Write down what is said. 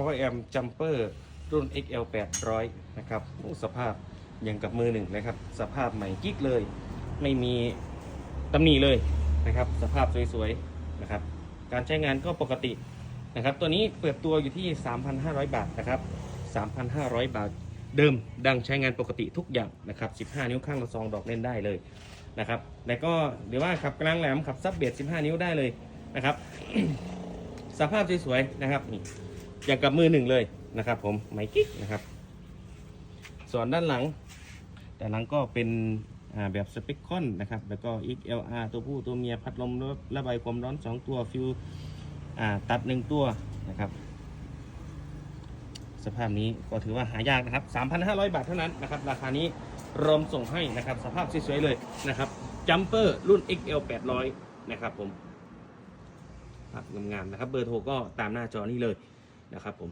power amp jumper รุ่น XL 800นะครับโอ้สภาพยังกับมือหนึ่งนะครับ สภาพใหม่กิ๊กเลย ไม่มีตำหนิเลยนะครับ สภาพสวยๆนะครับ การใช้งานก็ปกตินะครับ ตัวนี้เปิดตัวอยู่ที่ 3,500 บาทนะครับ 3,500 บาทเดิมดังใช้งานปกติทุกอย่างนะครับ 15 นิ้วข้างละซองดอกเล่นได้เลยนะครับแล้วก็หรือว่าขับกลางแหลมขับซับเบียส15 นิ้วได้เลยนะครับ สภาพสวยๆนะครับนี่ อย่างกับมือหนึ่งเลยนะครับ ผมไมกิ๊กนะครับ ส่วนด้านหลัง ด้านหลังก็เป็นแบบสเปคคอนนะครับ แล้วก็ XLR ตัวผู้ตัวเมียพัดลมระบายความร้อน 2 ตัวฟิวตัด 1 ตัวนะครับ สภาพนี้ก็ถือว่าหายากนะครับ 3,500 บาทเท่านั้นนะครับ ราคานี้รวมส่งให้นะครับ สภาพสวยๆเลยนะครับจัมเปอร์รุ่น XL 800 นะครับผมภาพงามๆนะครับ เบอร์โทรก็ตามหน้าจอนี้เลย นะครับผม